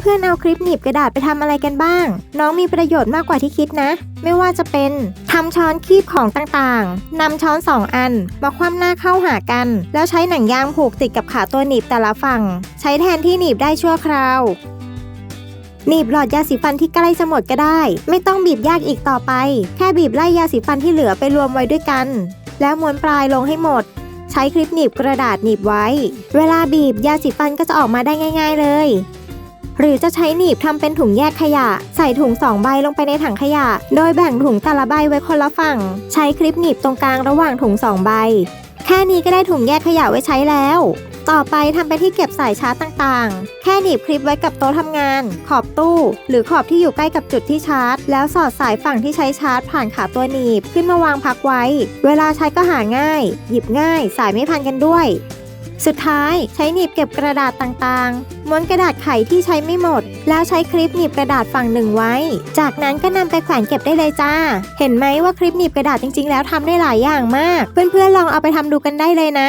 เพื่อนๆเอาคลิปหนีบกระดาษไปทำอะไรกันบ้าง น้องมีประโยชน์มากกว่าที่คิดนะ ไม่ว่าจะเป็นทำช้อนคีบของต่างๆนำช้อนสองอัน มาคว่ำหน้าเข้าหากัน แล้วใช้หนังยางผูกติดกับขาตัวหนีบแต่ละฝั่ง ใช้แทนที่หนีบได้ชั่วคราวหนีบหลอดยาสีฟันที่ใกล้จะหมดก็ได้ ไม่ต้องบีบยากอีกต่อไป แค่บีบไล่ยาสีฟันที่เหลือไปรวมไว้ด้วยกัน แล้วม้วนปลายลงให้หมด ใช้คลิปหนีบกระดาษหนีบไว้ เวลาบีบยาสีฟันก็จะออกมาได้ง่าย ๆเลย หรือจะใช้หนีบทำเป็นถุงแยกขยะ ใส่ถุงสองใบลงไปในถังขยะ โดยแบ่งถุงแต่ละใบไว้คนละฝั่ง ใช้คลิปหนีบตรงกลางระหว่างถุงสองใบ แค่นี้ก็ได้ถุงแยกขยะไว้ใช้แล้ว ต่อไปทำเป็นที่เก็บสายชาร์จต่างๆ แค่หนีบคลิปไว้กับโต๊ะทำงาน ขอบตู้ หรือขอบที่อยู่ใกล้กับจุดที่ชาร์จ แล้วสอดสายฝั่งที่ใช้ชาร์จ ผ่านขาตัวหนีบขึ้นมาวางพักไว้ เวลาใช้ก็หาง่าย หยิบง่าย สายไม่พันกันด้วย สุดท้ายใช้หนีบเก็บกระดาษต่างๆ ม้วนกระดาษไขที่ใช้ไม่หมด แล้วใช้คลิปหนีบกระดาษฝั่งหนึ่งไว้ จากนั้นก็นำไปแขวนเก็บได้เลยจ้า เห็นไหมว่าคลิปหนีบกระดาษจริงๆ แล้วทำได้หลายอย่างมาก เพื่อนๆลองเอาไปทำดูกันได้เลยนะ